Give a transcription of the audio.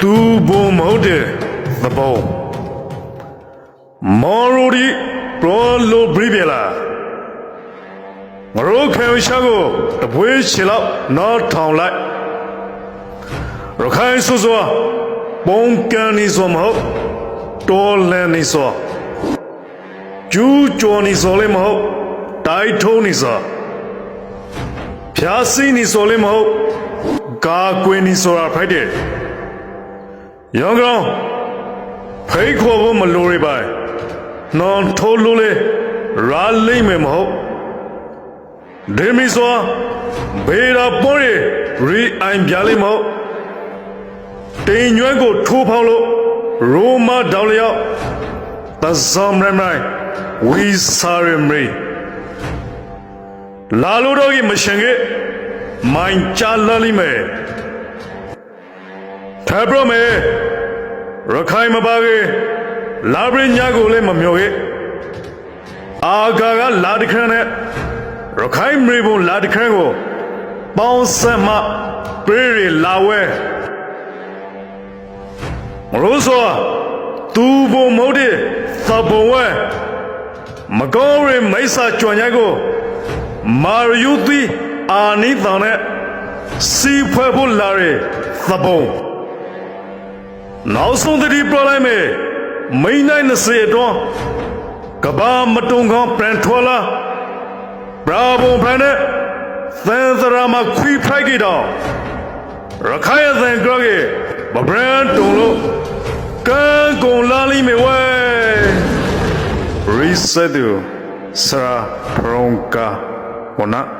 သူဘုံမဟုတ်တဲ့သဘောမော်ရိုဒီပရောလိုဘရီဘလာငရိုးခေရှာကိုတပွေးချီလောက်နောက်ထောင်လိုက်ရခိုင်ဆူစွာပုံကန်နေစွာမဟုတ်တော်လန်နေစွာကျူးကျော်နေစွာလည်းမဟုတ်တိုက်ထုံးနေစွာဖြားစီးနေစွာလည်းမဟုတ်ကာကွယ်နေစွာဖိုက်တယ် ရောင်ကောင်ဖိတ်ခေါ်ဖို့မလိုရပါဘူးနော်ထိုးလို့လေရာလိမ့်မယ်မဟုတ်ဒေမီဆိုဘေးရာပေါ်ရီရီအိုင်ပြလိမ့်မဟုတ်တင်ညွဲကိုထိုးဖောက်လို့ရိုမာဒေါလျောက်သဇမ်ရမိုင်ဝီစာရမရီလာလို့တော့ကြီးမရှင်ခဲ့မိုင်ချလာလိမ့်မယ် ထပ်ပြမယ်ရခိုင်မပါကေလာပရိညာကိုလည်းမမျောခဲ့အာဂါကလာတခန်းနဲ့ရခိုင်မြေပုံလာတခန်းကိုပေါင်းဆက်မှပြေးရလာဝဲမလို့ဆိုသူဘုံမဟုတ်တဲ့သဘုံဝဲမကောင်းရမိစ္ဆာကြွန်ရိုက်ကိုမာရယုသီအာနိသန်နဲ့စီဖွဲ့ဖို့လာရသဘုံ နောက်ဆုံးတတိပြလိုက်မယ်မိန်နိုင်20အတွန်းကဘာမတုံကောင်းပြန်ထွာလာဘရာဘုံဖန်နဲ့သန်သရာမှာခွီးဖိုက်ကြတော့ရခိုင်အသံကြောကြီးမဘရန်တုံလို့ကန်းကုန်လာလိမ့်မယ်ဝဲ reset you sra pronka ona